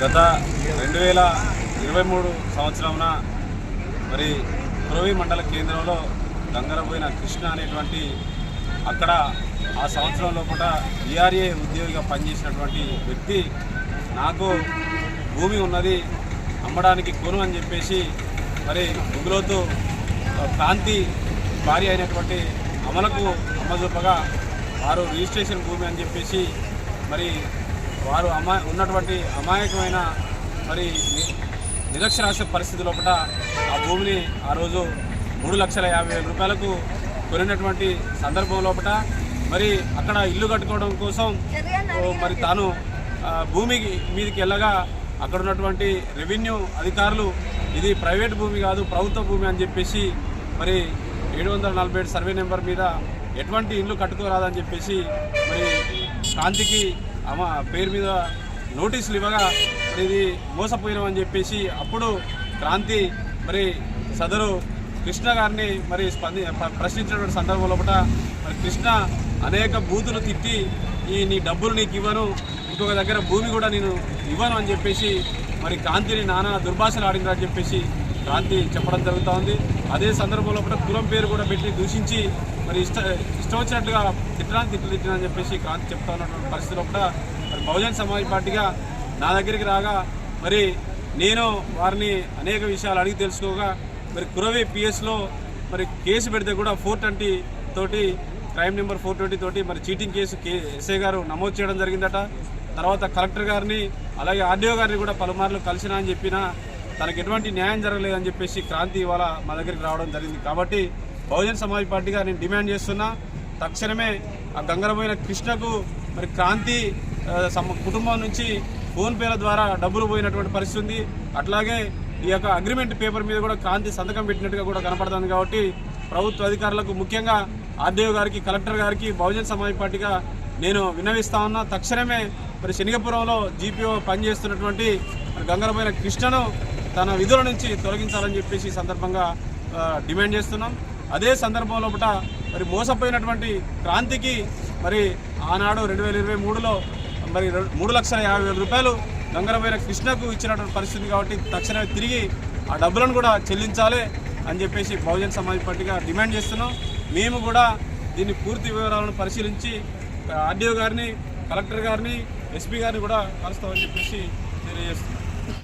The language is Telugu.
గత రెండు వేల ఇరవై మూడు సంవత్సరమున మరి కురవి మండల కేంద్రంలో గంగరపోయిన కృష్ణ అనేటువంటి అక్కడ ఆ సంవత్సరంలో కూడా డిఆర్ఏ ఉద్యోగిగా పనిచేసినటువంటి వ్యక్తి నాకు భూమి ఉన్నది అమ్మడానికి కొను అని చెప్పేసి మరి గుగులోతు కాంతి భార్య అయినటువంటి అమలకు అమ్మజూపగా వారు రిజిస్ట్రేషన్ భూమి అని చెప్పేసి మరి వారు అమా ఉన్నటువంటి అమాయకమైన మరి ని- నిరక్షరాస్య పరిస్థితి లోపల ఆ భూమిని ఆ రోజు మూడు లక్షల యాభై వేల రూపాయలకు కొనినటువంటి సందర్భం లోపల మరి అక్కడ ఇల్లు కట్టుకోవడం కోసం మరి తాను భూమికి భూమి మీదకి వెళ్ళగా అక్కడ ఉన్నటువంటి రెవెన్యూ అధికారులు ఇది ప్రైవేట్ భూమి కాదు ప్రభుత్వ భూమి అని చెప్పేసి మరి ఏడు వందల నలభై ఏడు సర్వే నెంబర్ మీద ఎటువంటి ఇల్లు కట్టుకోరాదని చెప్పేసి మరి కాంతికి ఆమె పేరు మీద నోటీసులు ఇవ్వగా మరి ఇది మోసపోయినామని చెప్పేసి అప్పుడు క్రాంతి మరి సదరు కృష్ణ గారిని మరి స్పంది ప్రశ్నించినటువంటి సందర్భంలో మరి కృష్ణ అనేక బూతులు తిట్టి ఈ నీ డబ్బులు నీకు ఇవ్వను ఇంకొక దగ్గర భూమి కూడా నేను ఇవ్వను అని చెప్పేసి మరి కాంతిని నానా దుర్భాషలు ఆడిందని చెప్పేసి క్రాంతి చెప్పడం జరుగుతూ ఉంది అదే సందర్భంలో కూడా కులం పేరు కూడా పెట్టి దూషించి మరి ఇష్ట ఇష్టం వచ్చినట్లుగా తిట్టడానికి తిట్లు తిట్టినా అని చెప్పేసి క్రాంతి చెప్తా ఉన్నటువంటి పరిస్థితిలో కూడా మరి బహుజన్ సమాజ్ పార్టీగా నా దగ్గరికి రాగా మరి నేను వారిని అనేక విషయాలు అడిగి తెలుసుకోగా మరి కురవే పిఎస్లో మరి కేసు పెడితే కూడా ఫోర్ ట్వంటీ తోటి క్రైమ్ నెంబర్ ఫోర్ ట్వంటీ తోటి మరి చీటింగ్ కేసు కే ఎస్ఐ గారు నమోదు చేయడం జరిగిందట. తర్వాత కలెక్టర్ గారిని అలాగే ఆర్డీఓ గారిని కూడా పలుమార్లు కలిసినా అని చెప్పినా తనకు ఎటువంటి న్యాయం జరగలేదని చెప్పేసి క్రాంతి ఇవాళ మా దగ్గరికి రావడం జరిగింది. కాబట్టి బహుజన్ సమాజ్ పార్టీగా నేను డిమాండ్ చేస్తున్నా తక్షణమే ఆ గంగరపోయిన కృష్ణకు మరి క్రాంతి కుటుంబం నుంచి ఫోన్పేల ద్వారా డబ్బులు పోయినటువంటి పరిస్థితి ఉంది. అట్లాగే ఈ యొక్క అగ్రిమెంట్ పేపర్ మీద కూడా క్రాంతి సంతకం పెట్టినట్టుగా కూడా కనపడుతుంది కాబట్టి ప్రభుత్వ అధికారులకు ముఖ్యంగా ఆర్డీఓ గారికి కలెక్టర్ గారికి బహుజన్ సమాజ్ పార్టీగా నేను విన్నవిస్తా ఉన్నా. తక్షణమే మరి శనిగపురంలో జీపీఓ పనిచేస్తున్నటువంటి గంగరపోయిన కృష్ణను తన విధుల నుంచి తొలగించాలని చెప్పేసి సందర్భంగా డిమాండ్ చేస్తున్నాం. అదే సందర్భంలో ఒకట మరి మోసపోయినటువంటి క్రాంతికి మరి ఆనాడు రెండు వేల ఇరవై మూడులో మరి మూడు లక్షల యాభై వేల రూపాయలు గంగరపోయిన కృష్ణకు ఇచ్చినటువంటి పరిస్థితి కాబట్టి తక్షణమే తిరిగి ఆ డబ్బులను కూడా చెల్లించాలి అని చెప్పేసి బహుజన్ సమాజ్ పార్టీగా డిమాండ్ చేస్తున్నాం. మేము కూడా దీన్ని పూర్తి వివరాలను పరిశీలించి ఆర్డీఓ గారిని కలెక్టర్ గారిని ఎస్పీ గారిని కూడా కలుస్తామని చెప్పేసి తెలియజేస్తున్నాం.